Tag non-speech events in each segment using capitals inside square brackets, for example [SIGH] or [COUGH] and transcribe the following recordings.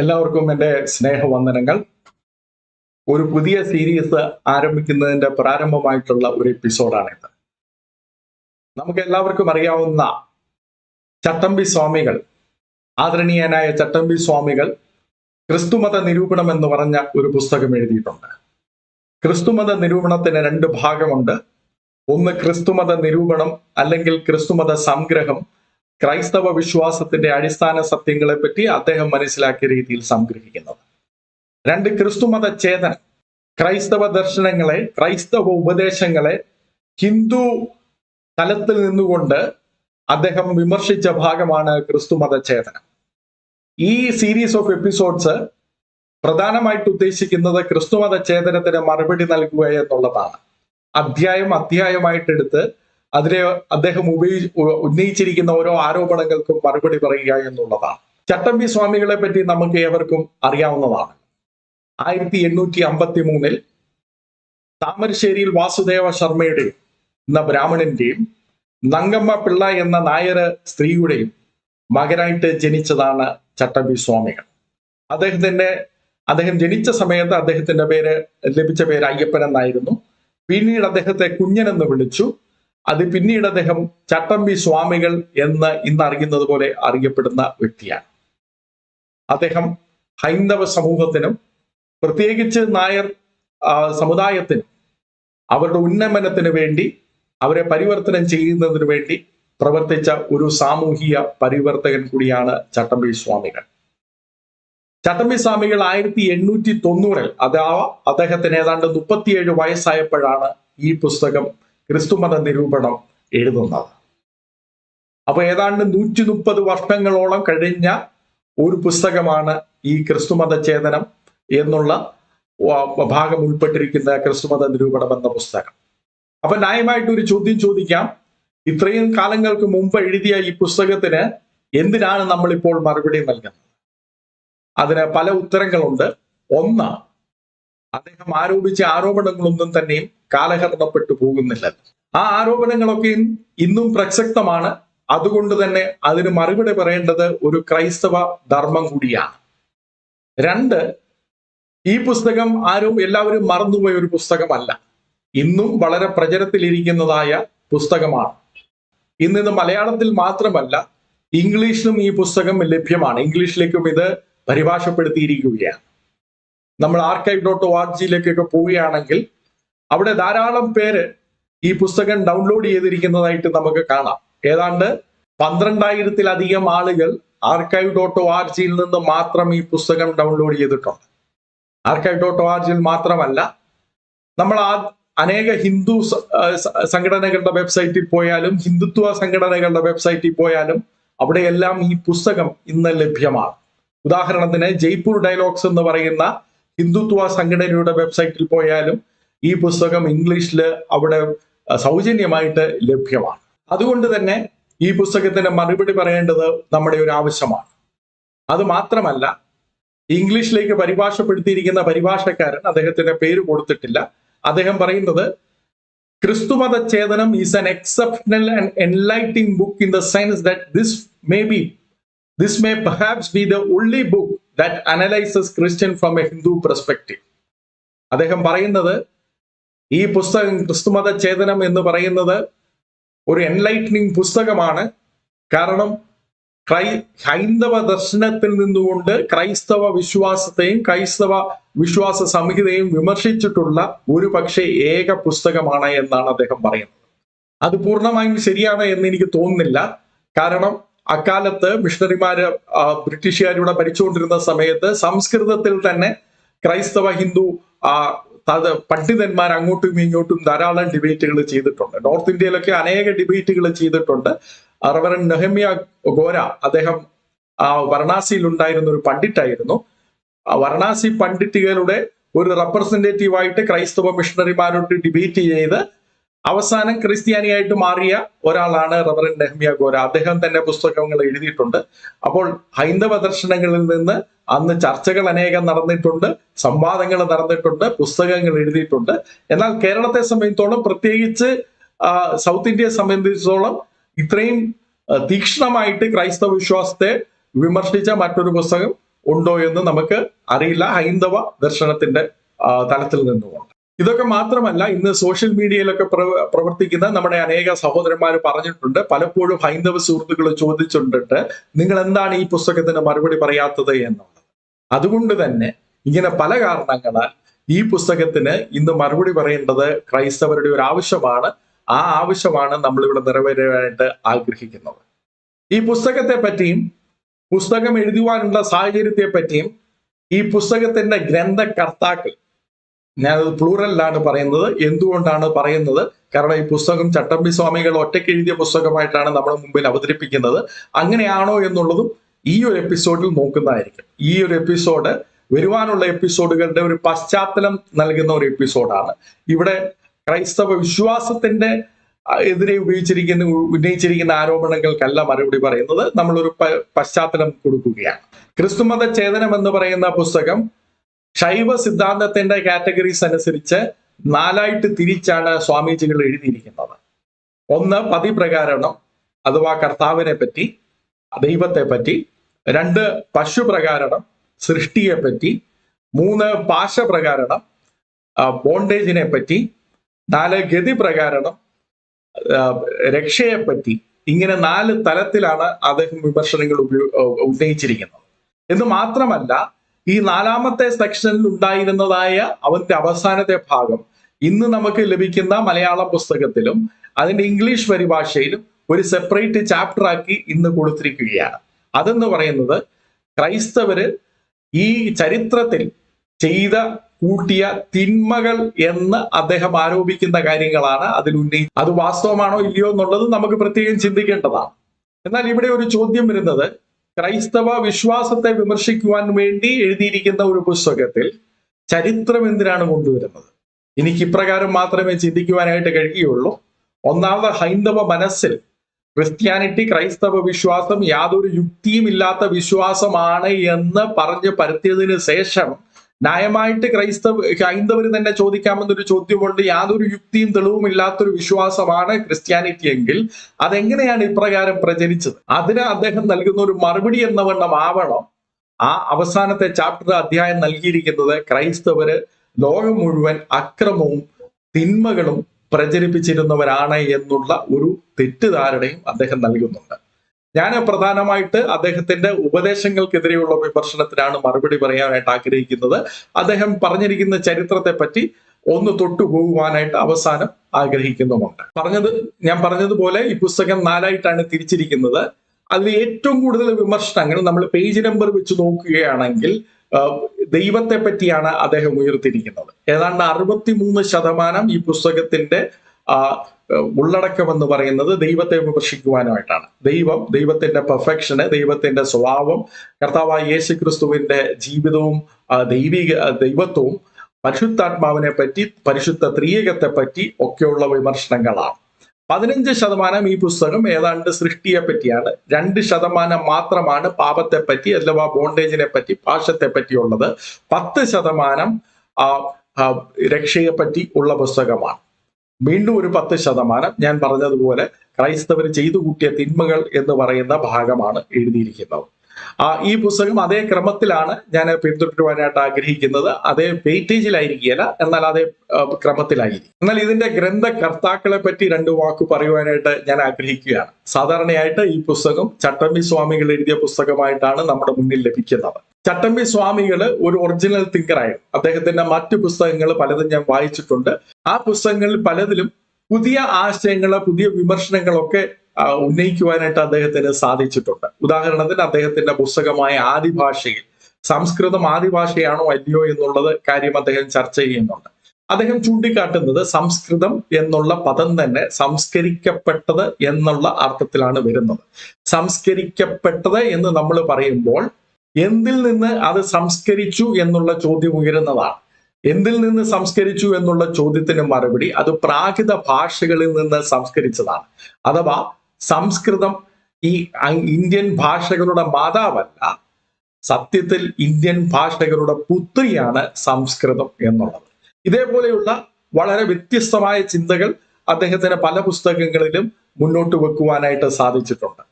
എല്ലാവർക്കും എന്റെ സ്നേഹവന്ദനങ്ങൾ. ഒരു പുതിയ സീരീസ് ആരംഭിക്കുന്നതിന്റെ പ്രാരംഭമായിട്ടുള്ള ഒരു എപ്പിസോഡാണിത് നമുക്ക് എല്ലാവർക്കും അറിയാവുന്ന ചട്ടമ്പി സ്വാമികൾ ആദരണീയനായ ചട്ടമ്പി സ്വാമികൾ ക്രിസ്തുമത നിരൂപണം എന്ന് പറഞ്ഞ ഒരു പുസ്തകം എഴുതിയിട്ടുണ്ട്. ക്രിസ്തുമത നിരൂപണത്തിന് രണ്ട് ഭാഗമുണ്ട്. ഒന്ന് ക്രിസ്തുമത നിരൂപണം അല്ലെങ്കിൽ ക്രിസ്തുമത സംഗ്രഹം ക്രൈസ്തവ വിശ്വാസത്തിന്റെ അടിസ്ഥാന സത്യങ്ങളെ പറ്റി അദ്ദേഹം മനസ്സിലാക്കിയ രീതിയിൽ സംഗ്രഹിക്കുന്നത്. രണ്ട് ക്രിസ്തുമത ചേതന ക്രൈസ്തവ ദർശനങ്ങളെ ക്രൈസ്തവ ഉപദേശങ്ങളെ ഹിന്ദു തലത്തിൽ നിന്നുകൊണ്ട് അദ്ദേഹം വിമർശിച്ച ഭാഗമാണ് ക്രിസ്തുമത ചേതന ഈ സീരീസ് ഓഫ് എപ്പിസോഡ്സ് പ്രധാനമായിട്ട് ഉദ്ദേശിക്കുന്നത് ക്രിസ്തുമത ചേതനത്തിന് മറുപടി നൽകുക എന്നുള്ളതാണ്. അധ്യായം അധ്യായമായിട്ടെടുത്ത് അതിലെ അദ്ദേഹം ഉപയോഗി ഉന്നയിച്ചിരിക്കുന്ന ഓരോ ആരോപണങ്ങൾക്കും മറുപടി പറയുക എന്നുള്ളതാണ്. ചട്ടമ്പി സ്വാമികളെ പറ്റി നമുക്ക് ഏവർക്കും അറിയാവുന്നതാണ്. ആയിരത്തി എണ്ണൂറ്റി അമ്പത്തി മൂന്നിൽ താമരശ്ശേരിയിൽ വാസുദേവ ശർമ്മയുടെയും എന്ന ബ്രാഹ്മണന്റെയും നങ്കമ്മ പിള്ള എന്ന നായർ സ്ത്രീയുടെയും മകനായിട്ട് ജനിച്ചതാണ് ചട്ടമ്പി സ്വാമികൾ. അദ്ദേഹത്തിന്റെ അദ്ദേഹം ജനിച്ച സമയത്ത് അദ്ദേഹത്തിന്റെ പേര് ലഭിച്ച പേര് അയ്യപ്പൻ എന്നായിരുന്നു. പിന്നീട് അദ്ദേഹത്തെ കുഞ്ഞൻ എന്ന് വിളിച്ചു. അത് പിന്നീട് അദ്ദേഹം ചട്ടമ്പി സ്വാമികൾ എന്ന് ഇന്ന് അറിയുന്നത് പോലെ അറിയപ്പെടുന്ന വ്യക്തിയാണ്. അദ്ദേഹം ഹൈന്ദവ സമൂഹത്തിനും പ്രത്യേകിച്ച് നായർ സമുദായത്തിനും അവരുടെ ഉന്നമനത്തിന് വേണ്ടി അവരെ പരിവർത്തനം ചെയ്യുന്നതിന് വേണ്ടി പ്രവർത്തിച്ച ഒരു സാമൂഹിക പരിവർത്തകൻ കൂടിയാണ് ചട്ടമ്പി സ്വാമികൾ. ചട്ടമ്പി സ്വാമികൾ ആയിരത്തി എണ്ണൂറ്റി തൊണ്ണൂറിൽ അതാ അദ്ദേഹത്തിന് ഏതാണ്ട് മുപ്പത്തിയേഴ് വയസ്സായപ്പോഴാണ് ഈ പുസ്തകം ക്രിസ്തുമത നിരൂപണം എഴുതുന്നത്. അപ്പൊ ഏതാണ്ട് നൂറ്റി മുപ്പത് വർഷങ്ങളോളം കഴിഞ്ഞ ഒരു പുസ്തകമാണ് ഈ ക്രിസ്തുമത ചേതനം എന്നുള്ള ഭാഗം ഉൾപ്പെട്ടിരിക്കുന്ന ക്രിസ്തുമത നിരൂപണം എന്ന പുസ്തകം. അപ്പൊ ന്യായമായിട്ട് ഒരു ചോദ്യം ചോദിക്കാം. ഇത്രയും കാലങ്ങൾക്ക് മുമ്പ് എഴുതിയ ഈ പുസ്തകത്തിന് എന്തിനാണ് നമ്മൾ ഇപ്പോൾ മറുപടി നൽകുന്നത്? അതിന് പല ഉത്തരങ്ങളുണ്ട്. ഒന്ന് അദ്ദേഹം ആരോപിച്ച ആരോപണങ്ങളൊന്നും തന്നെയും കാലഹരണപ്പെട്ടു പോകുന്നില്ല. ആ ആരോപണങ്ങളൊക്കെ ഇന്നും പ്രസക്തമാണ്. അതുകൊണ്ട് തന്നെ അതിന് മറുപടി പറയേണ്ടത് ഒരു ക്രൈസ്തവ ധർമ്മം കൂടിയാണ്. രണ്ട് ഈ പുസ്തകം ആരും എല്ലാവരും മറന്നുപോയ ഒരു പുസ്തകമല്ല. ഇന്നും വളരെ പ്രചരത്തിലിരിക്കുന്നതായ പുസ്തകമാണ്. ഇന്നിത് മലയാളത്തിൽ മാത്രമല്ല ഇംഗ്ലീഷിലും ഈ പുസ്തകം ലഭ്യമാണ്. ഇംഗ്ലീഷിലേക്കും ഇത് പരിഭാഷപ്പെടുത്തിയിരിക്കുകയാണ്. നമ്മൾ ആർക്കൈവ് ഡോട്ട് ഒ ആർ ജിയിലേക്കൊക്കെ പോവുകയാണെങ്കിൽ അവിടെ ധാരാളം പേര് ഈ പുസ്തകം ഡൗൺലോഡ് ചെയ്തിരിക്കുന്നതായിട്ട് നമുക്ക് കാണാം. ഏതാണ്ട് പന്ത്രണ്ടായിരത്തിലധികം ആളുകൾ ആർക്കൈവ് ഡോട്ട് ഒ ആർ ജിയിൽ നിന്ന് മാത്രം ഈ പുസ്തകം ഡൗൺലോഡ് ചെയ്തിട്ടുണ്ട്. ആർക്കൈവ് ഡോട്ട് ഒ ആർ ജിയിൽ മാത്രമല്ല നമ്മൾ ആ അനേക ഹിന്ദു സംഘടനകളുടെ വെബ്സൈറ്റിൽ പോയാലും ഹിന്ദുത്വ സംഘടനകളുടെ വെബ്സൈറ്റിൽ പോയാലും അവിടെയെല്ലാം ഈ പുസ്തകം ഇന്ന് ലഭ്യമാണ്. ഉദാഹരണത്തിന് ജയ്പൂർ ഡയലോഗ്സ് എന്ന് പറയുന്ന ഹിന്ദുത്വ സംഘടനയുടെ വെബ്സൈറ്റിൽ പോയാലും ഈ പുസ്തകം ഇംഗ്ലീഷിൽ അവിടെ സൗജന്യമായിട്ട് ലഭ്യമാണ്. അതുകൊണ്ട് തന്നെ ഈ പുസ്തകത്തിന്റെ മറുപടി പറയേണ്ടത് നമ്മുടെ ഒരു ആവശ്യമാണ്. അത് മാത്രമല്ല ഇംഗ്ലീഷിലേക്ക് പരിഭാഷപ്പെടുത്തിയിരിക്കുന്ന പരിഭാഷക്കാരൻ അദ്ദേഹത്തിന്റെ പേര് കൊടുത്തിട്ടില്ല. അദ്ദേഹം പറയുന്നത് Kristhumatha Chethanam is an exceptional and enlightening book in the sense that this may be this may perhaps be the only book that analyses Christian from a Hindu perspective അദ്ദേഹം പറയുന്നത് ഈ പുസ്തകം ക്രിസ്തുമത ചേതനം എന്ന് പറയുന്നത് ഒരു എൻലൈറ്റനിങ് പുസ്തകമാണ്. കാരണം ക്രൈ ഹൈന്ദവ ദർശനത്തിൽ നിന്നുകൊണ്ട് ക്രൈസ്തവ വിശ്വാസത്തെയും ക്രൈസ്തവ വിശ്വാസ സംഹിതയും വിമർശിച്ചിട്ടുള്ള ഒരു പക്ഷേ ഏക പുസ്തകമാണ് എന്നാണ് അദ്ദേഹം പറയുന്നത്. അത് പൂർണമായും ശരിയാണ് എന്ന് എനിക്ക് തോന്നുന്നില്ല. കാരണം അക്കാലത്ത് മിഷണറിമാര് ബ്രിട്ടീഷുകാരിവിടെ ഭരിച്ചുകൊണ്ടിരുന്ന സമയത്ത് സംസ്കൃതത്തിൽ തന്നെ ക്രൈസ്തവ ഹിന്ദു പണ്ഡിതന്മാർ അങ്ങോട്ടും ഇങ്ങോട്ടും ധാരാളം ഡിബേറ്റുകൾ ചെയ്തിട്ടുണ്ട്. നോർത്ത് ഇന്ത്യയിലൊക്കെ അനേക ഡിബേറ്റുകൾ ചെയ്തിട്ടുണ്ട്. റവറൻ നെഹമ്യ ഗോര അദ്ദേഹം ആ വാരണാസിയിൽ ഉണ്ടായിരുന്ന ഒരു പണ്ഡിറ്റായിരുന്നു. വാരണാസി പണ്ഡിറ്റുകളുടെ ഒരു റെപ്രസെന്റേറ്റീവ് ആയിട്ട് ക്രൈസ്തവ മിഷണറിമാരോട് ഡിബേറ്റ് ചെയ്ത് അവസാനം ക്രിസ്ത്യാനിയായിട്ട് മാറിയ ഒരാളാണ് റവറൻ നെഹ്മിയ ഗോര. അദ്ദേഹം തന്നെ പുസ്തകങ്ങൾ എഴുതിയിട്ടുണ്ട്. അപ്പോൾ ഹൈന്ദവ ദർശനങ്ങളിൽ നിന്ന് അന്ന് ചർച്ചകൾ അനേകം നടന്നിട്ടുണ്ട് സംവാദങ്ങൾ നടന്നിട്ടുണ്ട് പുസ്തകങ്ങൾ എഴുതിയിട്ടുണ്ട്. എന്നാൽ കേരളത്തെ സംബന്ധിച്ചോളം പ്രത്യേകിച്ച് സൗത്ത് ഇന്ത്യയെ സംബന്ധിച്ചോളം ഇത്രയും തീക്ഷ്ണമായിട്ട് ക്രൈസ്തവ വിശ്വാസത്തെ വിമർശിച്ച മറ്റൊരു പുസ്തകം ഉണ്ടോ എന്ന് നമുക്ക് അറിയില്ല. ഹൈന്ദവ ദർശനത്തിന്റെ തലത്തിൽ നിന്നുകൊണ്ട്. ഇതൊക്കെ മാത്രമല്ല ഇന്ന് സോഷ്യൽ മീഡിയയിലൊക്കെ പ്രവർത്തിക്കുന്ന നമ്മുടെ അനേക സഹോദരന്മാർ പറഞ്ഞിട്ടുണ്ട്. പലപ്പോഴും ഹൈന്ദവ സുഹൃത്തുക്കൾ ചോദിച്ചിട്ടുണ്ട് നിങ്ങൾ എന്താണ് ഈ പുസ്തകത്തിന് മറുപടി പറയാത്തത് എന്നുള്ളത്? അതുകൊണ്ട് തന്നെ ഇങ്ങനെ പല കാരണങ്ങളാൽ ഈ പുസ്തകത്തിന് ഇന്ന് മറുപടി പറയേണ്ടത് ക്രൈസ്തവരുടെ ഒരു ആവശ്യമാണ്. ആ ആവശ്യമാണ് നമ്മളിവിടെ നിറവേറാനായിട്ട് ആഗ്രഹിക്കുന്നത്. ഈ പുസ്തകത്തെ പറ്റിയും പുസ്തകം എഴുതുവാനുള്ള സാഹചര്യത്തെ പറ്റിയും ഈ പുസ്തകത്തിന്റെ ഗ്രന്ഥകർത്താക്കൾ ഞാനത് പ്ലൂറലിലാണ് പറയുന്നത്. എന്തുകൊണ്ടാണ് പറയുന്നത്? കാരണം ഈ പുസ്തകം ചട്ടമ്പി സ്വാമികൾ ഒറ്റയ്ക്ക് എഴുതിയ പുസ്തകമായിട്ടാണ് നമ്മുടെ മുമ്പിൽ അവതരിപ്പിക്കുന്നത്. അങ്ങനെയാണോ എന്നുള്ളതും ഈ ഒരു എപ്പിസോഡിൽ നോക്കുന്നതായിരിക്കും. ഈ ഒരു എപ്പിസോഡ് വരുവാനുള്ള എപ്പിസോഡുകളുടെ ഒരു പശ്ചാത്തലം നൽകുന്ന ഒരു എപ്പിസോഡാണ് ഇവിടെ ക്രൈസ്തവ വിശ്വാസത്തിന്റെ എതിരെ ഉപയോഗിച്ചിരിക്കുന്ന ഉന്നയിച്ചിരിക്കുന്ന ആരോപണങ്ങൾക്കല്ല മറുപടി പറയുന്നത്. നമ്മളൊരു പശ്ചാത്തലം കൊടുക്കുകയാണ്. ക്രിസ്തുമത ചേതനം എന്ന് പറയുന്ന പുസ്തകം ശൈവ സിദ്ധാന്തത്തിന്റെ കാറ്റഗറീസ് അനുസരിച്ച് നാലായിട്ട് തിരിച്ചാണ് സ്വാമിജികൾ എഴുതിയിരിക്കുന്നത്. ഒന്ന് പതിപ്രകാരണം അഥവാ കർത്താവിനെ പറ്റി ദൈവത്തെ പറ്റി. രണ്ട് പശുപ്രകാരണം സൃഷ്ടിയെ പറ്റി. മൂന്ന് പാശപ്രകാരണം ബോണ്ടേജിനെ പറ്റി. നാല് ഗതി പ്രകാരണം ആ, രക്ഷയെ പറ്റി. ഇങ്ങനെ നാല് തലത്തിലാണ് അദ്ദേഹം വിമർശനങ്ങൾ ഉന്നയിച്ചിരിക്കുന്നത്. എന്ന് മാത്രമല്ല ഈ നാലാമത്തെ സെക്ഷനിൽ ഉണ്ടായിരുന്നതായ അവന്റെ അവസാനത്തെ ഭാഗം ഇന്ന് നമുക്ക് ലഭിക്കുന്ന മലയാള പുസ്തകത്തിലും അതിന്റെ ഇംഗ്ലീഷ് പരിഭാഷയിലും ഒരു സെപ്പറേറ്റ് ചാപ്റ്റർ ആക്കി ഇന്ന് കൊടുത്തിരിക്കുകയാണ്. അതെന്ന് പറയുന്നത് ക്രൈസ്തവര് ഈ ചരിത്രത്തിൽ ചെയ്ത കൂട്ടിയ തിന്മകൾ എന്ന് അദ്ദേഹം ആരോപിക്കുന്ന കാര്യങ്ങളാണ് അതിൽ അത് വാസ്തവമാണോ ഇല്ലയോ എന്നുള്ളത് നമുക്ക് പ്രത്യേകം ചിന്തിക്കേണ്ടതാണ്. എന്നാൽ ഇവിടെ ഒരു ചോദ്യം വരുന്നത് ക്രൈസ്തവ വിശ്വാസത്തെ വിമർശിക്കുവാൻ വേണ്ടി എഴുതിയിരിക്കുന്ന ഒരു പുസ്തകത്തിൽ ചരിത്രം എന്തിനാണ് കൊണ്ടുവരുന്നത്? എനിക്ക് ഇപ്രകാരം മാത്രമേ ചിന്തിക്കുവാനായിട്ട് കഴിയുകയുള്ളൂ. ഒന്നാമത് ഹൈന്ദവ മനസ്സിൽ ക്രിസ്ത്യാനിറ്റി ക്രൈസ്തവ വിശ്വാസം യാതൊരു യുക്തിയും ഇല്ലാത്ത വിശ്വാസമാണ് എന്ന് പറഞ്ഞു പരത്തിയതിനു ശേഷം ന്യായമായിട്ട് ക്രൈസ്തവ ഹൈന്ദവർ തന്നെ ചോദിക്കാമെന്നൊരു ചോദ്യമുണ്ട്. യാതൊരു യുക്തിയും തെളിവും ഇല്ലാത്തൊരു വിശ്വാസമാണ് ക്രിസ്ത്യാനിറ്റി എങ്കിൽ അതെങ്ങനെയാണ് ഇപ്രകാരം പ്രചരിച്ചത്? അതിന് അദ്ദേഹം നൽകുന്ന ഒരു മറുപടി എന്ന വണ്ണം ആവണം. ആ അവസാനത്തെ ചാപ്റ്റർ അധ്യായം നൽകിയിരിക്കുന്നത് ക്രൈസ്തവര് ലോകം മുഴുവൻ അക്രമവും തിന്മകളും പ്രചരിപ്പിച്ചിരുന്നവരാണ് എന്നുള്ള ഒരു തെറ്റിദ്ധാരണയും അദ്ദേഹം നൽകുന്നുണ്ട്. ഞാൻ പ്രധാനമായിട്ട് അദ്ദേഹത്തിന്റെ ഉപദേശങ്ങൾക്കെതിരെയുള്ള വിമർശനത്തിനാണ് മറുപടി പറയാനായിട്ട് ആഗ്രഹിക്കുന്നത്. അദ്ദേഹം പറഞ്ഞിരിക്കുന്ന ചരിത്രത്തെ പറ്റി ഒന്ന് തൊട്ടുപോകുവാനായിട്ട് അവസാനം ആഗ്രഹിക്കുന്നുമുണ്ട്. പറഞ്ഞത് ഞാൻ പറഞ്ഞതുപോലെ ഈ പുസ്തകം നാലായിട്ടാണ് തിരിച്ചിരിക്കുന്നത്. അതിൽ ഏറ്റവും കൂടുതൽ വിമർശനങ്ങൾ നമ്മൾ പേജ് നമ്പർ വെച്ച് നോക്കുകയാണെങ്കിൽ ദൈവത്തെ പറ്റിയാണ് അദ്ദേഹം ഉയർത്തിയിരിക്കുന്നത്. ഏതാണ്ട് അറുപത്തിമൂന്ന് ശതമാനം ഈ പുസ്തകത്തിന്റെ ആ, ഉള്ളടക്കം എന്ന് പറയുന്നത് ദൈവത്തെ വിമർശിക്കുവാനായിട്ടാണ് ദൈവം ദൈവത്തിന്റെ പെർഫെക്ഷന് ദൈവത്തിന്റെ സ്വഭാവം കർത്താവായ യേശു ക്രിസ്തുവിന്റെ ജീവിതവും ദൈവിക ദൈവത്വവും പരിശുദ്ധാത്മാവിനെ പറ്റി പരിശുദ്ധ ത്രിയേകത്തെ പറ്റി ഒക്കെയുള്ള വിമർശനങ്ങളാണ്. പതിനഞ്ച് ശതമാനം ഈ പുസ്തകം ഏതാണ്ട് സൃഷ്ടിയെ പറ്റിയാണ് രണ്ട് ശതമാനം മാത്രമാണ് പാപത്തെ പറ്റി അഥവാ ബോണ്ടേജിനെ പറ്റി പാശത്തെ പറ്റിയുള്ളത് പത്ത് ശതമാനം രക്ഷയെ പറ്റി ഉള്ള പുസ്തകമാണ്. വീണ്ടും ഒരു പത്ത് ശതമാനം. ഞാൻ പറഞ്ഞതുപോലെ ക്രൈസ്തവർ ചെയ്തു കൂട്ടിയ തിന്മകൾ എന്ന് പറയുന്ന ഭാഗമാണ് എഴുതിയിരിക്കുന്നത്. ഈ പുസ്തകം അതേ ക്രമത്തിലാണ് ഞാൻ പിന്തുടരുവാനായിട്ട് ആഗ്രഹിക്കുന്നത്. അതേ വെയിറ്റേജിലായിരിക്കുകയല്ല എന്നാൽ അതേ ക്രമത്തിലായിരിക്കും. എന്നാൽ ഇതിന്റെ ഗ്രന്ഥകർത്താക്കളെ പറ്റി രണ്ട് വാക്ക് പറയുവാനായിട്ട് ഞാൻ ആഗ്രഹിക്കുകയാണ്. സാധാരണയായിട്ട് ഈ പുസ്തകം ചട്ടമ്പി സ്വാമികൾ എഴുതിയ പുസ്തകമായിട്ടാണ് നമ്മുടെ മുന്നിൽ ലഭിക്കുന്നത്. ചട്ടമ്പി സ്വാമികൾ ഒരു ഒറിജിനൽ തിങ്കറായിരുന്നു. അദ്ദേഹത്തിന്റെ മറ്റു പുസ്തകങ്ങൾ പലതും ഞാൻ വായിച്ചിട്ടുണ്ട്. ആ പുസ്തകങ്ങളിൽ പലതിലും പുതിയ ആശയങ്ങൾ പുതിയ വിമർശനങ്ങളൊക്കെ ഉന്നയിക്കുവാനായിട്ട് അദ്ദേഹത്തിന് സാധിച്ചിട്ടുണ്ട്. ഉദാഹരണത്തിന് അദ്ദേഹത്തിന്റെ പുസ്തകമായ ആദിഭാഷയിൽ സംസ്കൃതം ആദിഭാഷയാണോ അല്ലയോ എന്നുള്ളത് കാര്യം അദ്ദേഹം ചർച്ച ചെയ്യുന്നുണ്ട്. അദ്ദേഹം ചൂണ്ടിക്കാട്ടുന്നത് സംസ്കൃതം എന്നുള്ള പദം തന്നെ സംസ്കരിക്കപ്പെട്ടത് എന്നുള്ള അർത്ഥത്തിലാണ് വരുന്നത്. സംസ്കരിക്കപ്പെട്ടത് എന്ന് നമ്മൾ പറയുമ്പോൾ എന്തിൽ നിന്ന് അത് സംസ്കരിച്ചു എന്നുള്ള ചോദ്യം ഉയരുന്നതാണ്. എന്തിൽ നിന്ന് സംസ്കരിച്ചു എന്നുള്ള ചോദ്യത്തിന് മറുപടി അത് പ്രാകൃത ഭാഷകളിൽ നിന്ന് സംസ്കരിച്ചതാണ്. അഥവാ സംസ്കൃതം ഈ ഇന്ത്യൻ ഭാഷകളുടെ മാതാവല്ല. സത്യത്തിൽ ഇന്ത്യൻ ഭാഷകളുടെ പുത്രിയാണ് സംസ്കൃതം എന്നുള്ളത്. ഇതേപോലെയുള്ള വളരെ വ്യത്യസ്തമായ ചിന്തകൾ അദ്ദേഹത്തിന് പല പുസ്തകങ്ങളിലും മുന്നോട്ട് വെക്കുവാനായിട്ട് സാധിച്ചിട്ടുണ്ട്.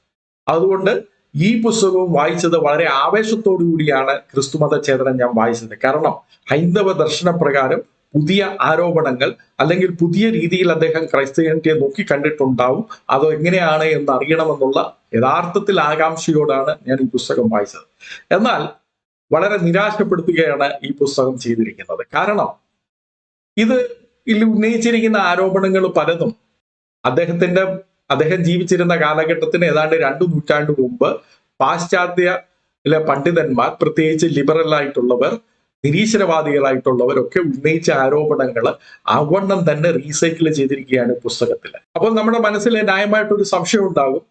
അതുകൊണ്ട് ഈ പുസ്തകവും വായിച്ചത് വളരെ ആവേശത്തോടു കൂടിയാണ് ക്രിസ്തുമത ചേതനം ഞാൻ വായിച്ചത്. കാരണം ഹൈന്ദവ ദർശനപ്രകാരം പുതിയ ആരോപണങ്ങൾ അല്ലെങ്കിൽ പുതിയ രീതിയിൽ അദ്ദേഹം ക്രൈസ്തവത്തെ നോക്കി കണ്ടിട്ടുണ്ടാവും. അത് എങ്ങനെയാണ് എന്ന് അറിയണമെന്നുള്ള യഥാർത്ഥത്തിൽ ആകാംക്ഷയോടാണ് ഞാൻ ഈ പുസ്തകം വായിച്ചത്. എന്നാൽ വളരെ നിരാശപ്പെടുത്തുകയാണ് ഈ പുസ്തകം ചെയ്തിരിക്കുന്നത്. കാരണം ഇത് ഇതിൽ ഉന്നയിച്ചിരിക്കുന്ന ആരോപണങ്ങൾ പലതും അദ്ദേഹത്തിന്റെ അദ്ദേഹം ജീവിച്ചിരുന്ന കാലഘട്ടത്തിന് ഏതാണ്ട് രണ്ടു നൂറ്റാണ്ട് മുമ്പ് പാശ്ചാത്യ പണ്ഡിതന്മാർ പ്രത്യേകിച്ച് ലിബറൽ ആയിട്ടുള്ളവർ നിരീശ്വരവാദികളായിട്ടുള്ളവരൊക്കെ ഉന്നയിച്ച ആരോപണങ്ങൾ അവണ്ണം തന്നെ റീസൈക്കിൾ ചെയ്തിരിക്കുകയാണ് പുസ്തകത്തിൽ അപ്പോൾ നമ്മുടെ മനസ്സിൽ ന്യായമായിട്ടൊരു സംശയം ഉണ്ടാകും.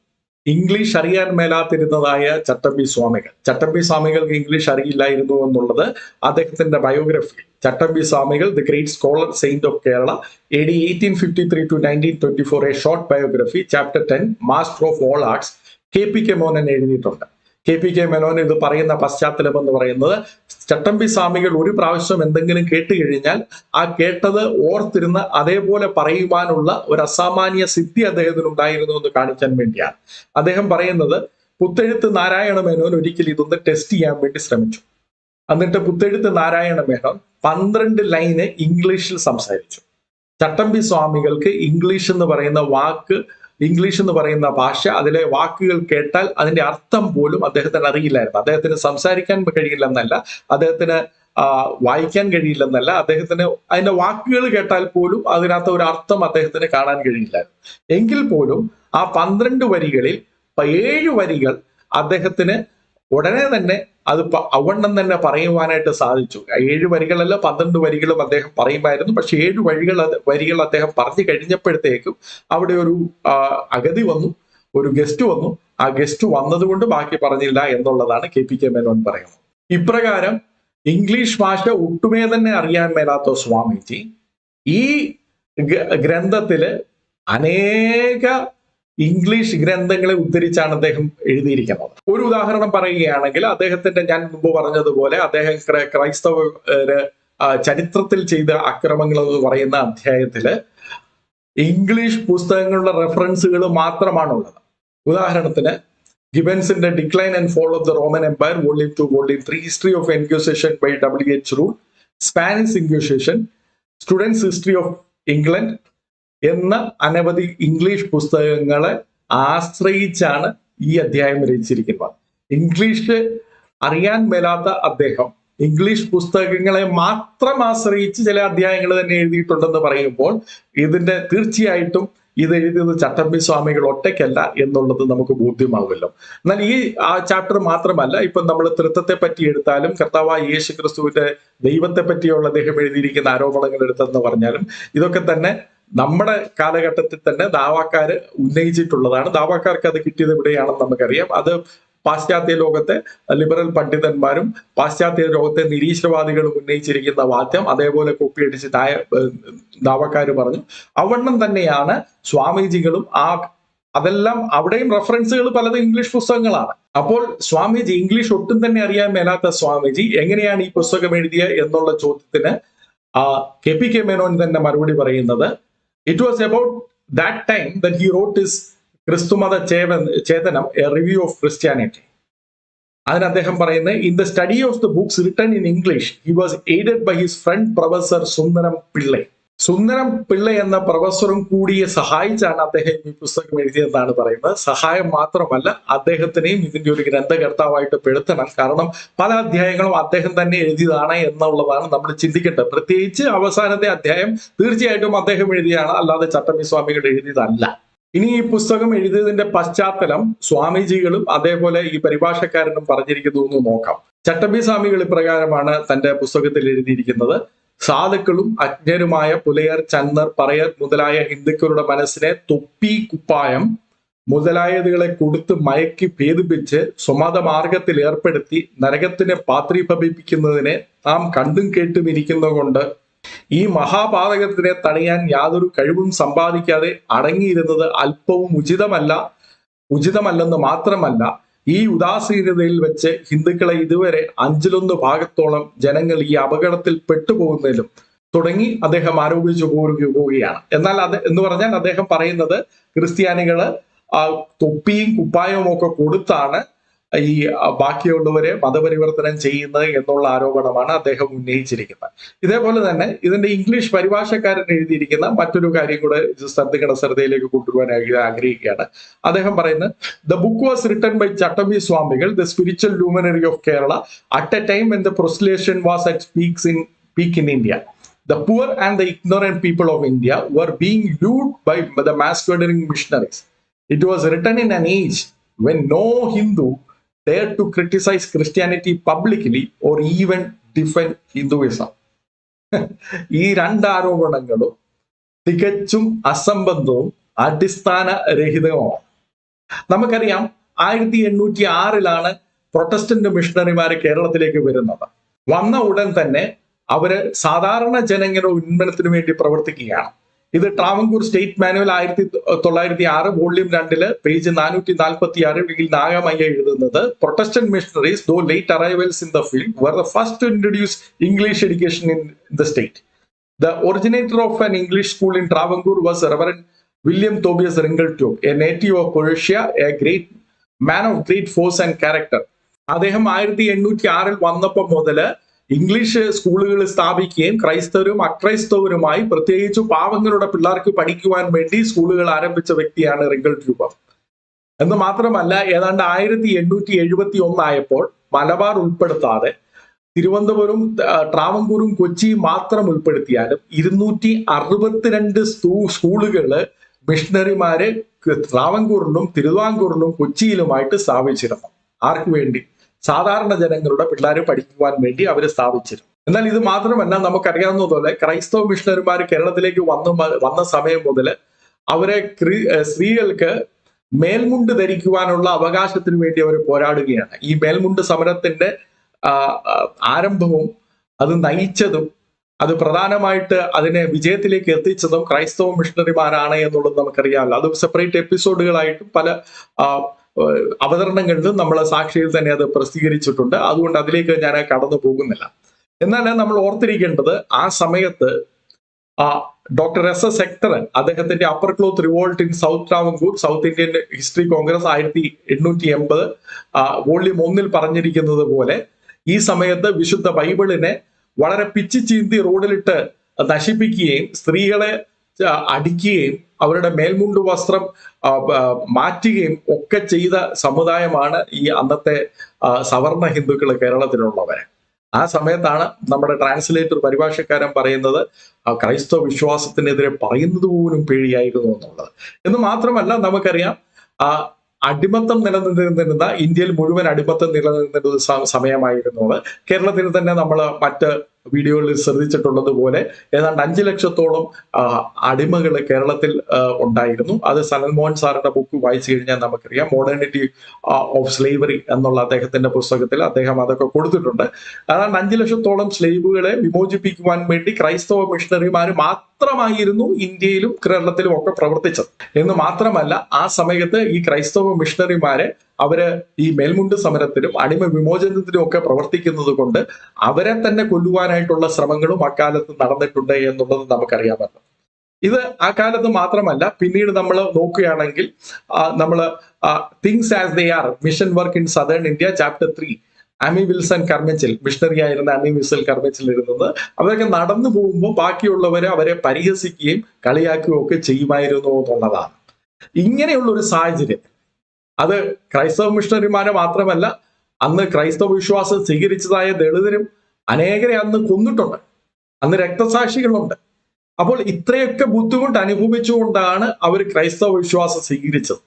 ഇംഗ്ലീഷ് അറിയാൻ മേലാത്തിരുന്നതായ ചട്ടമ്പി സ്വാമികൾ. ചട്ടമ്പി സ്വാമികൾക്ക് ഇംഗ്ലീഷ് അറിയില്ലായിരുന്നു എന്നുള്ളത് അദ്ദേഹത്തിന്റെ biography Chattampi Swamikal the great scholar saint of Kerala A D eighteen fifty three to nineteen twenty four a short biography chapter ten master of all arts K P K Mohanan എഴുതിയിട്ടുണ്ട്. K P K Menon ഇത് പറയുന്ന പശ്ചാത്തലം എന്ന് പറയുന്നത് ചട്ടമ്പി സ്വാമികൾ ഒരു പ്രാവശ്യം എന്തെങ്കിലും കേട്ട് കഴിഞ്ഞാൽ ആ കേട്ടത് ഓർത്തിരുന്ന് അതേപോലെ പറയുവാനുള്ള ഒരു അസാമാന്യ സിദ്ധി അദ്ദേഹത്തിന് ഉണ്ടായിരുന്നു എന്ന് കാണിക്കാൻ വേണ്ടിയാണ്. അദ്ദേഹം പറയുന്നത് പുത്തെഴുത്ത് നാരായണ മേനോൻ ഒരിക്കൽ ഇതൊന്ന് ടെസ്റ്റ് ചെയ്യാൻ വേണ്ടി ശ്രമിച്ചു. എന്നിട്ട് പുത്തെഴുത്ത് നാരായണ മേനോൻ പന്ത്രണ്ട് ലൈന് ഇംഗ്ലീഷിൽ സംസാരിച്ചു. ചട്ടമ്പി സ്വാമികൾക്ക് ഇംഗ്ലീഷ് എന്ന് പറയുന്ന വാക്ക് ഇംഗ്ലീഷ് എന്ന് പറയുന്ന ഭാഷ അതിലെ വാക്കുകൾ കേട്ടാൽ അതിന്റെ അർത്ഥം പോലും അദ്ദേഹത്തിന് അറിയില്ലായിരുന്നു. അദ്ദേഹത്തിന് സംസാരിക്കാൻ കഴിയില്ലെന്നല്ല അദ്ദേഹത്തിന് വായിക്കാൻ കഴിയില്ലെന്നല്ല അദ്ദേഹത്തിന് അതിന്റെ വാക്കുകൾ കേട്ടാൽ പോലും അതിനകത്ത് ഒരു അർത്ഥം അദ്ദേഹത്തിന് കാണാൻ കഴിയില്ലായിരുന്നു. എങ്കിൽ പോലും ആ പന്ത്രണ്ട് വരികളിൽ ഏഴ് വരികൾ അദ്ദേഹത്തിന് ഉടനെ തന്നെ അത് അവണ്ണം തന്നെ പറയുവാനായിട്ട് സാധിച്ചു. ഏഴ് വരികളല്ല പന്ത്രണ്ട് വരികളും അദ്ദേഹം പറയുമായിരുന്നു. പക്ഷെ ഏഴ് വഴികൾ വരികൾ അദ്ദേഹം പറഞ്ഞു കഴിഞ്ഞപ്പോഴത്തേക്കും അവിടെ ഒരു അഗതി വന്നു. ഒരു ഗസ്റ്റ് വന്നു. ആ ഗസ്റ്റ് വന്നതുകൊണ്ട് ബാക്കി പറഞ്ഞില്ല എന്നുള്ളതാണ് കെ പി കെ മേനോൻ പറയുന്നത്. ഇപ്രകാരം ഇംഗ്ലീഷ് ഭാഷ ഒട്ടുമേ തന്നെ അറിയാൻ മേലാത്ത സ്വാമിജി ഈ ഗ്രന്ഥത്തിൽ അനേക ഇംഗ്ലീഷ് ഗ്രന്ഥങ്ങളെ ഉദ്ധരിച്ചാണ് അദ്ദേഹം എഴുതിയിരിക്കുന്നത്. ഒരു ഉദാഹരണം പറയുകയാണെങ്കിൽ അദ്ദേഹത്തിന്റെ ഞാൻ മുമ്പ് പറഞ്ഞതുപോലെ അദ്ദേഹം ക്രൈസ്തവ ചരിത്രത്തിൽ ചെയ്ത അക്രമങ്ങൾ എന്ന് പറയുന്ന അധ്യായത്തിൽ ഇംഗ്ലീഷ് പുസ്തകങ്ങളുടെ റെഫറൻസുകൾ മാത്രമാണുള്ളത്. ഉദാഹരണത്തിന് ഗിബൻസിന്റെ decline and fall of the Roman empire volume two volume three history of inquisition by W H Rule Spanish inquisition students history of England എന്ന അനവധി ഇംഗ്ലീഷ് പുസ്തകങ്ങളെ ആശ്രയിച്ചാണ് ഈ അധ്യായം രചിച്ചിരിക്കുന്നത്. ഇംഗ്ലീഷ് അറിയാൻ മേലാത്ത അദ്ദേഹം ഇംഗ്ലീഷ് പുസ്തകങ്ങളെ മാത്രം ആശ്രയിച്ച് ചില അധ്യായങ്ങൾ തന്നെ എഴുതിയിട്ടുണ്ടെന്ന് പറയുമ്പോൾ ഇതിന്റെ തീർച്ചയായിട്ടും ഇത് എഴുതിയത് ചട്ടമ്പി സ്വാമികൾ ഒറ്റയ്ക്കല്ല എന്നുള്ളത് നമുക്ക് ബോധ്യമാകുമല്ലോ എന്നാൽ ഈ ആ ചാപ്റ്റർ മാത്രമല്ല ഇപ്പം നമ്മൾ തൃത്വത്തെ പറ്റി എടുത്താലും കർത്താവായ യേശു ക്രിസ്തുവിന്റെ ദൈവത്തെ പറ്റിയുള്ള അദ്ദേഹം എഴുതിയിരിക്കുന്ന ആരോപണങ്ങൾ എടുത്തെന്ന് പറഞ്ഞാലും ഇതൊക്കെ തന്നെ നമ്മുടെ കാലഘട്ടത്തിൽ തന്നെ ദാവാക്കാർ ഉന്നയിച്ചിട്ടുള്ളതാണ്. ദാവാക്കാർക്ക് അത് കിട്ടിയത് എവിടെയാണെന്ന് നമുക്കറിയാം. അത് പാശ്ചാത്യ ലോകത്തെ ലിബറൽ പണ്ഡിതന്മാരും പാശ്ചാത്യ ലോകത്തെ നിരീശ്വരവാദികളും ഉന്നയിച്ചിരിക്കുന്ന വാദ്യം അതേപോലെ കൊപ്പിയടിച്ച് തായ ദാവക്കാർ പറഞ്ഞു. അവണ്ണം തന്നെയാണ് സ്വാമിജികളും ആ അതെല്ലാം അവിടെയും റെഫറൻസുകൾ പലതും ഇംഗ്ലീഷ് പുസ്തകങ്ങളാണ്. അപ്പോൾ സ്വാമിജി ഇംഗ്ലീഷ് ഒട്ടും തന്നെ അറിയാൻ മേലാത്ത സ്വാമിജി എങ്ങനെയാണ് ഈ പുസ്തകം എഴുതിയ എന്നുള്ള ചോദ്യത്തിന് കെ പി കെ മേനോൻ തന്നെ മറുപടി പറയുന്നത്. It was about that time he wrote is Kristhumatha Chethanam a review of Christianity അതിന് അദ്ദേഹം പറയുന്നത് in the study of the books written in English he was aided by his friend professor Sundaram Pillai Sundaram Pillai എന്ന പ്രൊഫസറും കൂടിയെ സഹായിച്ചാണ് അദ്ദേഹം ഈ പുസ്തകം എഴുതിയതെന്നാണ് പറയുന്നത്. സഹായം മാത്രമല്ല അദ്ദേഹത്തിനെയും ഇതിന്റെ ഒരു ഗ്രന്ഥകർത്താവായിട്ട് പെടുത്തണം. കാരണം പല അധ്യായങ്ങളും അദ്ദേഹം തന്നെ എഴുതിയതാണ് എന്നുള്ളതാണ് നമ്മൾ ചിന്തിക്കേണ്ടത്. പ്രത്യേകിച്ച് അവസാനത്തെ അധ്യായം തീർച്ചയായിട്ടും അദ്ദേഹം എഴുതിയാണ്. അല്ലാതെ ചട്ടമ്പി സ്വാമികൾ എഴുതിയതല്ല. ഇനി ഈ പുസ്തകം എഴുതിയതിന്റെ പശ്ചാത്തലം സ്വാമിജികളും അതേപോലെ ഈ പരിഭാഷക്കാരനും പറഞ്ഞിരിക്കുന്നു എന്ന് നോക്കാം. ചട്ടമ്പി സ്വാമികൾ ഇപ്രകാരമാണ് തന്റെ പുസ്തകത്തിൽ എഴുതിയിരിക്കുന്നത്. സാധുക്കളും അജ്ഞരുമായ പുലയർ ചന്നർ പറയർ മുതലായ ഹിന്ദുക്കളുടെ മനസ്സിനെ തൊപ്പി കുപ്പായം മുതലായതുകളെ കൊടുത്ത് മയക്കി ഭേദിപ്പിച്ച് സ്വമത മാർഗത്തിൽ ഏർപ്പെടുത്തി നരകത്തിനെ പാത്രീഭവിപ്പിക്കുന്നതിനെ നാം കണ്ടും കേട്ടും ഇരിക്കുന്നതുകൊണ്ട് ഈ മഹാപാതകത്തിനെ തടയാൻ യാതൊരു കഴിവും സമ്പാദിക്കാതെ അടങ്ങിയിരുന്നത് അല്പവും ഉചിതമല്ല ഉചിതമല്ലെന്ന് മാത്രമല്ല ഈ ഉദാസീനതയിൽ വെച്ച് ഹിന്ദുക്കളെ ഇതുവരെ അഞ്ചിലൊന്ന് ഭാഗത്തോളം ജനങ്ങൾ ഈ അപകടത്തിൽ പെട്ടുപോകുന്നതിലും തുടങ്ങി അദ്ദേഹം ആരോപിച്ചു പോവുകയാണ്. എന്നാൽ അത് എന്ന് പറഞ്ഞാൽ അദ്ദേഹം പറയുന്നത് ക്രിസ്ത്യാനികൾ തൊപ്പിയും കുപ്പായവും ഒക്കെ കൊടുത്താണ് ഈ ബാക്കിയുള്ളവരെ മതപരിവർത്തനം ചെയ്യുന്നത് എന്നുള്ള ആരോപണമാണ് അദ്ദേഹം ഉന്നയിച്ചിരിക്കുന്നത്. ഇതേപോലെ തന്നെ ഇതിന്റെ ഇംഗ്ലീഷ് പരിഭാഷക്കാരൻ എഴുതിയിരിക്കുന്ന മറ്റൊരു കാര്യം കൂടെ ശ്രദ്ധിക്കണ ശ്രദ്ധയിലേക്ക് കൊണ്ടുവരാൻ ആഗ്രഹിക്കുകയാണ്. അദ്ദേഹം പറയുന്നത് the book was written by Chattampi Swamikal the spiritual luminary of Kerala at a time when the proselytisation was at peaks in peak in India The poor and the ignorant people of India were being lured by the mass-murdering missionaries. It was written in an age when no Hindu dared to criticize Christianity publicly or even defend Hinduism. [LAUGHS] ഈ രണ്ട് ആരോപണങ്ങളും തികച്ചും അസംബന്ധവും അടിസ്ഥാന രഹിതവുമാണ് നമുക്കറിയാം ആയിരത്തി എണ്ണൂറ്റി ആറിലാണ് Protestant മിഷണറിമാര് കേരളത്തിലേക്ക് വരുന്നത്. വന്ന ഉടൻ തന്നെ അവർ സാധാരണ ജനങ്ങളുടെ ഉന്മനത്തിനു വേണ്ടി പ്രവർത്തിക്കുകയാണ്. ഇത് ട്രാവൻകൂർ സ്റ്റേറ്റ് മാനുവൽ ആയിരത്തി തൊള്ളായിരത്തി ആറ് വോള്യൂം രണ്ടിൽ പേജ് നാനൂറ്റി നാൽപ്പത്തി ആറ് വീൽ നാഗമയ്യ എഴുതുന്നത് Protestant missionaries though late arrivals in the field were the first to introduce English education in the state the originator of an English school in Travancore was was William Tobias Ringeltaube a native of Croatia, a great man of great force and character അദ്ദേഹം ആയിരത്തി എണ്ണൂറ്റി ആറിൽ വന്നപ്പോൾ മുതൽ English സ്കൂളുകൾ സ്ഥാപിക്കുകയും ക്രൈസ്തവരും അക്രൈസ്തവരുമായി പ്രത്യേകിച്ച് പാവങ്ങളുടെ പിള്ളേർക്ക് പഠിക്കുവാൻ വേണ്ടി സ്കൂളുകൾ ആരംഭിച്ച വ്യക്തിയാണ് റിംഗിൾ ട്യൂബർ എന്ന് മാത്രമല്ല ഏതാണ്ട് ആയിരത്തി എണ്ണൂറ്റി എഴുപത്തി ഒന്നായപ്പോൾ മലബാർ ഉൾപ്പെടുത്താതെ തിരുവനന്തപുരം ട്രാവൻകൂറും കൊച്ചിയും മാത്രം ഉൾപ്പെടുത്തിയാലും ഇരുന്നൂറ്റി അറുപത്തിരണ്ട് സ്കൂ- സ്കൂളുകൾ മിഷണറിമാര് ട്രാവൻകൂറിലും തിരുവിതാംകൂറിലും കൊച്ചിയിലുമായിട്ട് സ്ഥാപിച്ചിരുന്നു. ആർക്കു വേണ്ടി? സാധാരണ ജനങ്ങളുടെ പിള്ളേരെ പഠിക്കുവാൻ വേണ്ടി അവർ സ്ഥാപിച്ചിരുന്നു. എന്നാൽ ഇത് മാത്രമല്ല നമുക്കറിയാവുന്നതുപോലെ ക്രൈസ്തവ മിഷണറിമാർ കേരളത്തിലേക്ക് വന്ന വന്ന സമയം മുതൽ അവരെ സ്ത്രീകൾക്ക് മേൽമുണ്ട് ധരിക്കുവാനുള്ള അവകാശത്തിന് വേണ്ടി അവർ പോരാടുകയാണ്. ഈ മേൽമുണ്ട് സമരത്തിന്റെ ആരംഭവും അത് നയിച്ചതും അത് പ്രധാനമായിട്ട് അതിനെ വിജയത്തിലേക്ക് എത്തിച്ചതും ക്രൈസ്തവ മിഷണറിമാരാണ് എന്നുള്ളത് നമുക്കറിയാമല്ലോ. അത് സെപ്പറേറ്റ് എപ്പിസോഡുകളായിട്ടും പല അവതരണങ്ങളിലും നമ്മൾ സാക്ഷിയിൽ തന്നെ അത് പ്രസിദ്ധീകരിച്ചിട്ടുണ്ട്. അതുകൊണ്ട് അതിലേക്ക് ഞാൻ കടന്നു പോകുന്നില്ല. എന്നാൽ നമ്മൾ ഓർത്തിരിക്കേണ്ടത് ആ സമയത്ത് ഡോക്ടർ എസ് എസ് ഹെക്ടറൻ അദ്ദേഹത്തിന്റെ upper cloth revolt in south Travancore South Indian History Congress ആയിരത്തി എണ്ണൂറ്റി എൺപത് വോള്യൂം ഒന്നിൽ പറഞ്ഞിരിക്കുന്നത് പോലെ ഈ സമയത്ത് വിശുദ്ധ ബൈബിളിനെ വളരെ പിച്ചി ചീന്തി റോഡിലിട്ട് നശിപ്പിക്കുകയും സ്ത്രീകളെ അടിക്കുകയും അവരുടെ മേൽമുണ്ട് വസ്ത്രം മാറ്റുകയും ഒക്കെ ചെയ്ത സമുദായമാണ് ഈ അന്നത്തെ സവർണ ഹിന്ദുക്കൾ കേരളത്തിലുള്ളവർ ആ സമയത്താണ് നമ്മുടെ ട്രാൻസ്ലേറ്റർ പരിഭാഷക്കാരൻ പറയുന്നത് ക്രൈസ്തവ വിശ്വാസത്തിനെതിരെ പറയുന്നത് പോലും പേടിയായിരുന്നു എന്നുള്ളത്. എന്ന് മാത്രമല്ല നമുക്കറിയാം അടിമത്തം നിലനിന്നിരുന്ന ഇന്ത്യയിൽ മുഴുവൻ അടിമത്തം നിലനിന്നിരുന്ന സമയമായിരുന്നു കേരളത്തിൽ തന്നെ നമ്മൾ മറ്റ് വീഡിയോകളിൽ ശ്രദ്ധിച്ചിട്ടുള്ളത് പോലെ ഏതാണ്ട് അഞ്ചു ലക്ഷത്തോളം അടിമകൾ കേരളത്തിൽ ഉണ്ടായിരുന്നു. അത് സനൽമോഹൻ സാറിന്റെ ബുക്ക് വായിച്ചു കഴിഞ്ഞാൽ നമുക്കറിയാം. മോഡേണിറ്റി ഓഫ് സ്ലേവറി എന്നുള്ള അദ്ദേഹത്തിന്റെ പുസ്തകത്തിൽ അദ്ദേഹം അതൊക്കെ കൊടുത്തിട്ടുണ്ട്. അതാണ്ട് അഞ്ചു ലക്ഷത്തോളം സ്ലേവുകളെ വിമോചിപ്പിക്കുവാൻ വേണ്ടി ക്രൈസ്തവ മിഷണറിമാർ മാത്രമായിരുന്നു ഇന്ത്യയിലും കേരളത്തിലും ഒക്കെ പ്രവർത്തിച്ചത്. എന്ന് മാത്രമല്ല ആ സമയത്ത് ഈ ക്രൈസ്തവ മിഷണറിമാരെ അവർ ഈ മേൽമുണ്ട് സമരത്തിലും അടിമ വിമോചനത്തിലും ഒക്കെ പ്രവർത്തിക്കുന്നത് കൊണ്ട് അവരെ തന്നെ കൊല്ലുവാനായിട്ടുള്ള ശ്രമങ്ങളും അക്കാലത്ത് നടന്നിട്ടുണ്ട് എന്നുള്ളത് നമുക്കറിയാമല്ലോ. ഇത് ആ കാലത്ത് മാത്രമല്ല പിന്നീട് നമ്മൾ നോക്കുകയാണെങ്കിൽ നമ്മൾ things as they are mission work in southern India chapter three Amy Wilson Carmichael missionary ആയിരുന്ന അമി വിൽസൺ കർമ്മച്ചിൽ ഇരുന്നത്. അവരൊക്കെ നടന്നു പോകുമ്പോൾ ബാക്കിയുള്ളവരെ അവരെ പരിഹസിക്കുകയും കളിയാക്കുകയും ഒക്കെ ചെയ്യുമായിരുന്നു എന്നുള്ളതാണ്. ഇങ്ങനെയുള്ള ഒരു സാഹചര്യം അത് ക്രൈസ്തവ മിഷണറിമാരെ മാത്രമല്ല അന്ന് ക്രൈസ്തവ വിശ്വാസം സ്വീകരിച്ചതായ ദളിതരും അനേകരെ അന്ന് കൊന്നിട്ടുണ്ട്. അന്ന് രക്തസാക്ഷികളുണ്ട്. അപ്പോൾ ഇത്രയൊക്കെ ബുദ്ധിമുട്ട് അനുഭവിച്ചുകൊണ്ടാണ് അവർ ക്രൈസ്തവ വിശ്വാസം സ്വീകരിച്ചത്.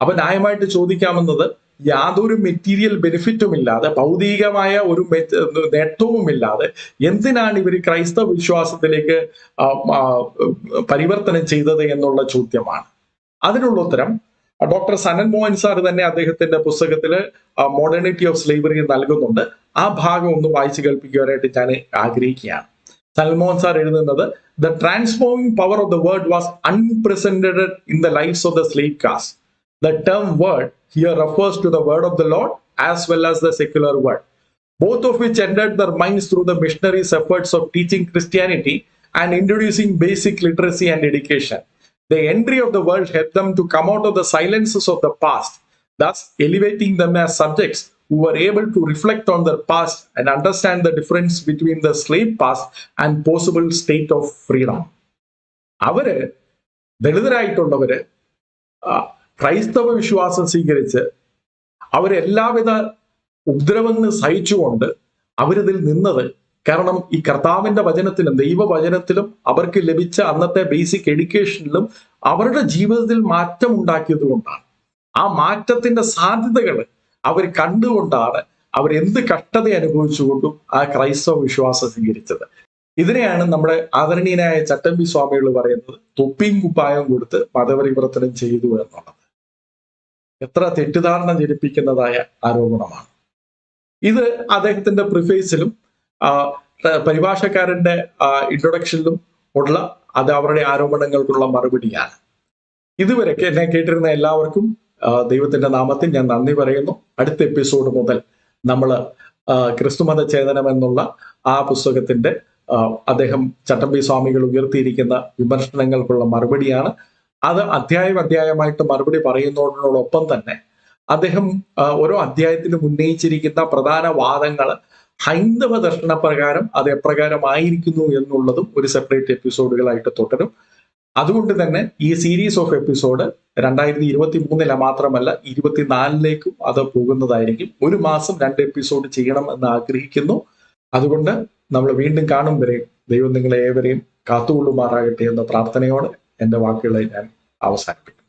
അപ്പൊ ന്യായമായിട്ട് ചോദിക്കാമെന്നത് യാതൊരു മെറ്റീരിയൽ ബെനിഫിറ്റും ഇല്ലാതെ ഭൗതികമായ ഒരു നേട്ടവും ഇല്ലാതെ എന്തിനാണ് ഇവർ ക്രൈസ്തവ വിശ്വാസത്തിലേക്ക് പരിവർത്തനം ചെയ്തത് എന്നുള്ള ചോദ്യമാണ്. അതിനുള്ള ഉത്തരം ഡോക്ടർ സനൻ മോഹൻ സാർ തന്നെ അദ്ദേഹത്തിന്റെ പുസ്തകത്തിൽ മോഡേണിറ്റി ഓഫ് സ്ലേവറി നൽകുന്നുണ്ട്. ആ ഭാഗം ഒന്ന് വായിച്ചു കേൾപ്പിക്കുവാനായിട്ട് ഞാൻ ആഗ്രഹിക്കുകയാണ്. സൽമോഹൻ സാർ എഴുതുന്നത് the transforming power of the word was unprecedented in the lives of the slave caste the term word here refers to the word of the lord as well as the secular word both of which entered their minds through the missionaries efforts of teaching Christianity and introducing basic literacy and education. The entry of the world helped them to come out of the silences of the past. thus elevating them as subjects who were able to reflect on their past and understand the difference between the slave past and possible state of freedom. അവർ ദളിതരായിട്ടുള്ളവര് ക്രൈസ്തവ വിശ്വാസം സ്വീകരിച്ച് അവരെല്ലാവിധ ഉപദ്രവങ്ങൾ സഹിച്ചുകൊണ്ട് അവരിതിൽ നിന്നത് കാരണം ഈ കർത്താവിന്റെ വചനത്തിലും ദൈവവചനത്തിലും അവർക്ക് ലഭിച്ച അന്നത്തെ ബേസിക് എഡ്യൂക്കേഷനിലും അവരുടെ ജീവിതത്തിൽ മാറ്റം ഉണ്ടാക്കിയത് കൊണ്ടാണ്. ആ മാറ്റത്തിന്റെ സാധ്യതകൾ അവർ കണ്ടുകൊണ്ടാണ് അവർ എന്ത് കഷ്ടത അനുഭവിച്ചുകൊണ്ടും ആ ക്രൈസ്തവ വിശ്വാസം സ്വീകരിച്ചത്. ഇതിനെയാണ് നമ്മുടെ ആദരണീയനായ ചട്ടമ്പി സ്വാമികൾ പറയുന്നത് തൊപ്പിയും കുപ്പായം കൊടുത്ത് മതപരിവർത്തനം ചെയ്തു എന്നുള്ളത്. എത്ര തെറ്റിദ്ധാരണ ജനിപ്പിക്കുന്നതായ ആരോപണമാണ്. ഇത് അദ്ദേഹത്തിന്റെ പ്രിഫേസിലും പരിഭാഷക്കാരന്റെ ഇൻട്രൊഡക്ഷനിലും ഉള്ള അത് അവരുടെ ആരോപണങ്ങൾക്കുള്ള മറുപടിയാണ്. ഇതുവരെ എന്നെ കേട്ടിരുന്ന എല്ലാവർക്കും ദൈവത്തിന്റെ നാമത്തിൽ ഞാൻ നന്ദി പറയുന്നു. അടുത്ത എപ്പിസോഡ് മുതൽ നമ്മൾ ക്രിസ്തുമത ചേതനം എന്നുള്ള ആ പുസ്തകത്തിന്റെ അദ്ദേഹം ചട്ടമ്പി സ്വാമികൾ ഉയർത്തിയിരിക്കുന്ന വിമർശനങ്ങൾക്കുള്ള മറുപടിയാണ്. അത് അധ്യായം അധ്യായമായിട്ട് മറുപടി പറയുന്നതിനോടൊപ്പം തന്നെ അദ്ദേഹം ഓരോ അധ്യായത്തിലും ഉന്നയിച്ചിരിക്കുന്ന പ്രധാന വാദങ്ങൾ ഹൈന്ദവ ദർശന പ്രകാരം അത് എപ്രകാരമായിരിക്കുന്നു എന്നുള്ളതും ഒരു സെപ്പറേറ്റ് എപ്പിസോഡുകളായിട്ട് തുടരും. അതുകൊണ്ട് തന്നെ ഈ സീരീസ് ഓഫ് എപ്പിസോഡ് രണ്ടായിരത്തി ഇരുപത്തി മൂന്നിലെ മാത്രമല്ല ഇരുപത്തിനാലിലേക്കും അത് പോകുന്നതായിരിക്കും. ഒരു മാസം രണ്ട് എപ്പിസോഡ് ചെയ്യണം എന്ന് ആഗ്രഹിക്കുന്നു. അതുകൊണ്ട് നമ്മൾ വീണ്ടും കാണും വരെ. ദൈവം നിങ്ങളെ ഏവരെയും കാത്തുകൊള്ളുമാറാകട്ടെ എന്ന പ്രാർത്ഥനയോടെ എന്റെ വാക്കുകളെ ഞാൻ അവസാനിപ്പിക്കും